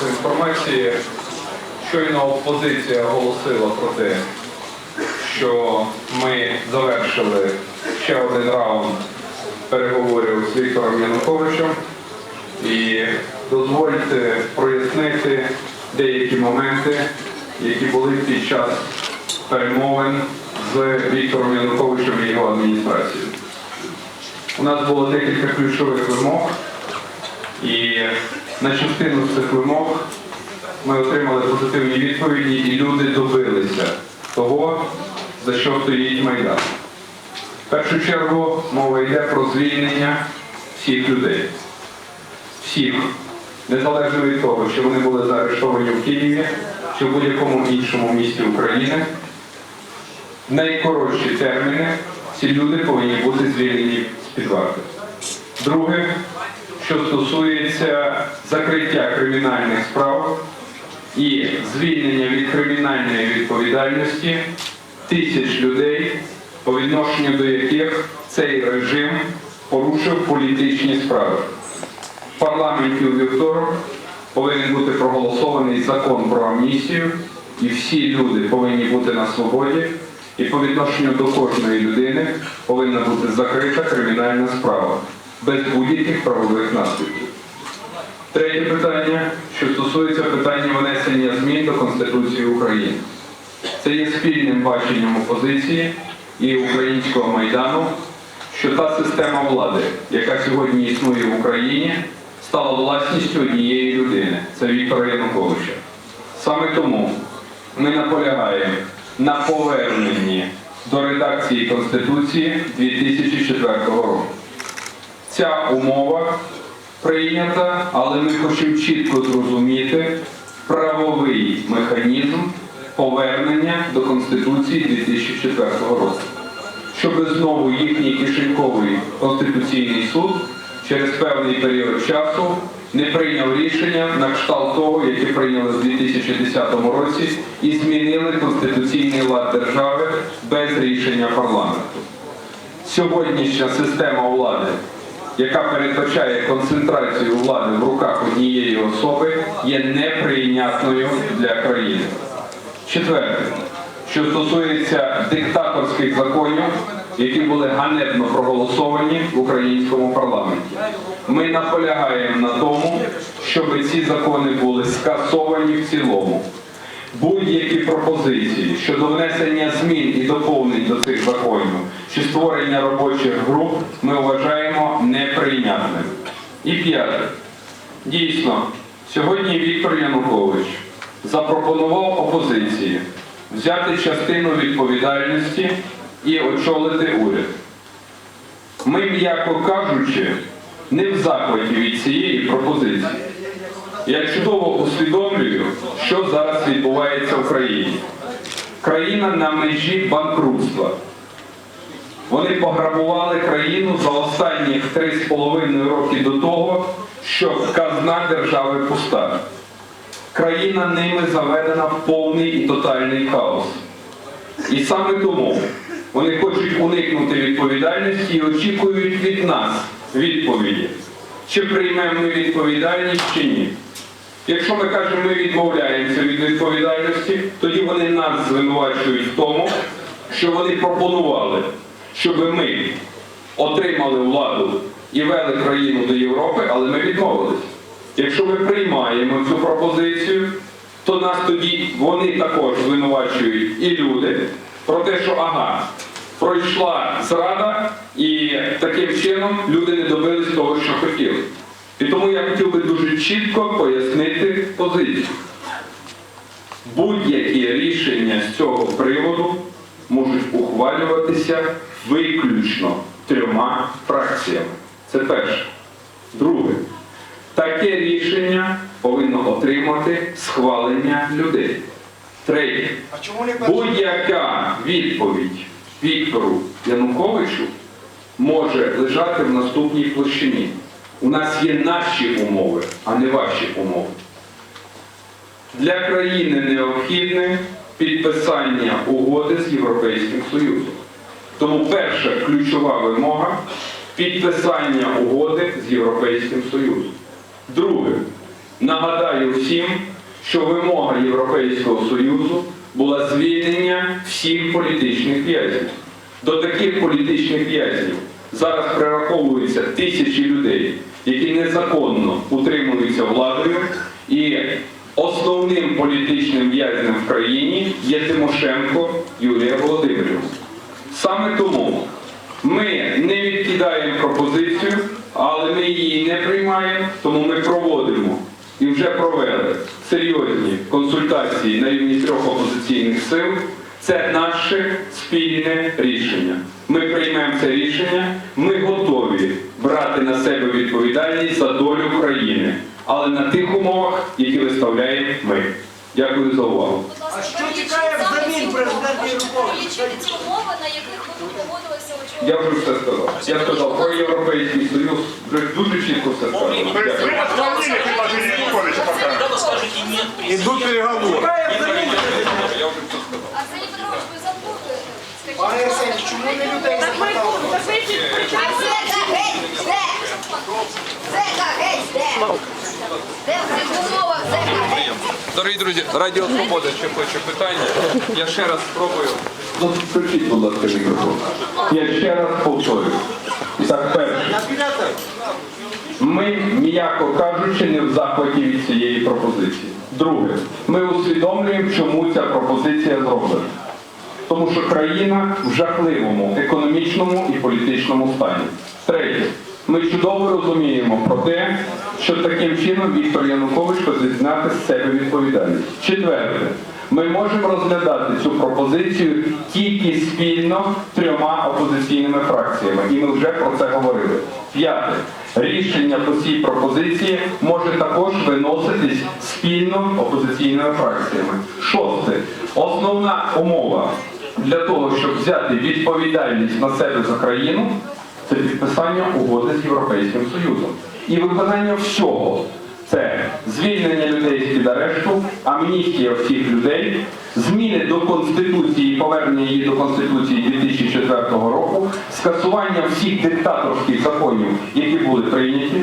вопросу інформації. Щойно опозиція оголосила про те, що ми завершили ще один раунд переговорів з Віктором Януковичем. І дозвольте прояснити деякі моменти, які були під час перемовин з Віктором Януковичем і його адміністрацією. У нас було декілька ключових вимог, і на частину з цих вимог ми отримали позитивні відповіді, і люди добилися того, за що стоїть Майдан. В першу чергу мова йде про звільнення всіх людей. Всіх, незалежно від того, чи вони були заарештовані в Києві, чи в будь-якому іншому місті України. В найкоротші терміни ці люди повинні бути звільнені з-під варти. Друге, що стосується закриття кримінальних справ і звільнення від кримінальної відповідальності тисяч людей, по відношенню до яких цей режим порушив політичні справи. В парламенті у вівторок повинен бути проголосований закон про амністію, і всі люди повинні бути на свободі, і по відношенню до кожної людини повинна бути закрита кримінальна справа без будь-яких правових наслідків. Третє питання, що стосується питання внесення змін до Конституції України. Це є спільним баченням опозиції і українського майдану, що та система влади, яка сьогодні існує в Україні, стала власністю однієї людини це Віктора Януковича. Саме тому ми наполягаємо на поверненні до редакції Конституції 2004 року. Ця умова прийнята, але ми хочемо чітко зрозуміти правовий механізм повернення до Конституції 2004 року, щоб знову їхній кишеньковий Конституційний суд через певний період часу не прийняв рішення на кшталт того, яке прийняли в 2010 році, і змінили конституційний лад держави без рішення парламенту. Сьогоднішня система влади, яка передбачає концентрацію влади в руках однієї особи, є неприйнятною для країни. Четверте, що стосується диктаторських законів, які були ганебно проголосовані в українському парламенті. Ми наполягаємо на тому, щоб ці закони були скасовані в цілому. Будь-які пропозиції щодо внесення змін і доповнень до цих законів чи створення робочих груп ми вважаємо. І п'яте. Дійсно, сьогодні Віктор Янукович запропонував опозиції взяти частину відповідальності і очолити уряд. Ми, м'яко кажучи, не в захваті від цієї пропозиції. Я чудово усвідомлюю, що зараз відбувається в країні. Країна на межі банкрутства. Вони пограбували країну за останні 3,5 роки до того, що казна держави пуста. Країна ними заведена в повний і тотальний хаос. І саме тому вони хочуть уникнути відповідальності і очікують від нас відповіді, чи приймемо ми відповідальність чи ні. Якщо ми кажемо, ми відмовляємося від відповідальності, тоді вони нас звинувачують в тому, що вони пропонували, щоб ми отримали владу і вели країну до Європи, але ми відмовились. Якщо ми приймаємо цю пропозицію, то нас тоді вони також звинувачують і люди про те, що ага, пройшла зрада, і таким чином люди не добились того, що хотіли. І тому я хотів би дуже чітко пояснити позицію. Будь-які рішення з цього приводу можуть ухвалюватися виключно трьома фракціями. Це перше. Друге. Таке рішення повинно отримати схвалення людей. Третє. Будь-яка відповідь Віктору Януковичу може лежати в наступній площині. У нас є наші умови, а не ваші умови. Для країни необхідне підписання угоди з Європейським Союзом. Тому перша ключова вимога підписання угоди з Європейським Союзом. Друге, Нагадаю всім, що вимога Європейського Союзу була звільнення всіх політичних в'язнів. До таких політичних в'язнів зараз прираховуються тисячі людей, які незаконно утримуються владою, і основним політичним в'язнем в країні є Тимошенко Юлія Володимирівна. Саме тому ми не відкидаємо пропозицію, але ми її не приймаємо, тому ми проводимо і вже провели серйозні консультації на рівні трьох опозиційних сил. Це наше спільне рішення. Ми приймемо це рішення, ми готові брати на себе відповідальність за долю країни, але на тих умовах, які виставляємо ми. Дякую за увагу. А що чекає взамін президент Янукович? Полічити ці умови, на яких ви погодилися Я вже все сказав. Я сказав про Європейський Союз, вже дуже чітко все сказав. То есть Дякую. вы отклонили предложение Януковича пока? Когда вы скажете нет президенту? Ідуть переговори. Я вже все сказав. Арсеній Петрович, ви заплутуєте. Пане Арсеній, чому не людей запитали? А це геть де? Зека геть де? Де в цих умовах зека геть? Дорогі друзі, Радіо Свобода ще хоче питання. Я ще раз спробую. Ну, включіть, будь ласка, мікрофон. Я ще раз повторюю. І так, перше. Ми, м'яко кажучи, не в захваті від цієї пропозиції. Друге, ми усвідомлюємо, чому ця пропозиція зроблена. Тому що країна в жахливому економічному і політичному стані. Третє, ми чудово розуміємо про те, що таким чином Віктор Янукович хоче з себе відповідальність. Четверте, ми можемо розглядати цю пропозицію тільки спільно трьома опозиційними фракціями, і ми вже про це говорили. П'яте. Рішення по цій пропозиції може також виноситись спільно опозиційними фракціями. Шосте. Основна умова для того, щоб взяти відповідальність на себе за країну, це підписання угоди з Європейським Союзом. І виконання всього це звільнення людей з під арешту, амністія всіх людей, зміни до Конституції, повернення її до Конституції 2004 року, скасування всіх диктаторських законів, які були прийняті,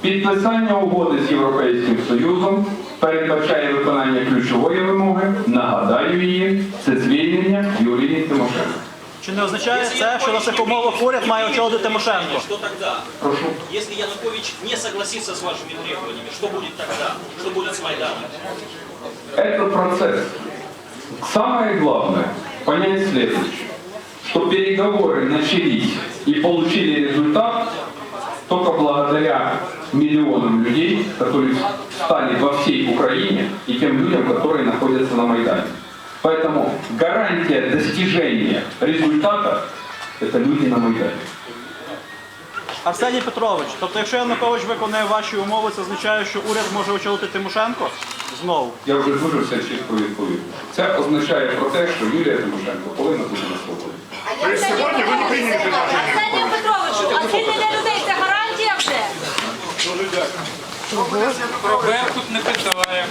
Підписання угоди з Європейським Союзом передбачає виконання ключової вимоги. Нагадаю її, це звільнення Юлії Тимошенко. Чи не означає це, що на цих умовах уряд має очолити Тимошенко? Что тогда? Прошу. Если Янукович не согласится с вашими требованиями, что будет тогда? Что будет с Майданом? Это процесс. Самое главное понять следующее, что переговоры начались и получили результат только благодаря миллионам людей, которые стали во всей Украине и тем людям, которые находятся на Майдане. Поэтому гарантия достижения результата – это люди на Майдане. Арсеній Петрович, тобто якщо Янукович виконує ваші умови, це означає, що уряд може очолити Тимошенко? Знову. Я вже дуже все чітко відповів. Це означає про те, що Юлія Тимошенко повинна бути на свободі. А То як есть це сегодня вы не приняли предложение Арсенію Петровичу, а звільнення людей це гарантія вже? Проблем тут не питає.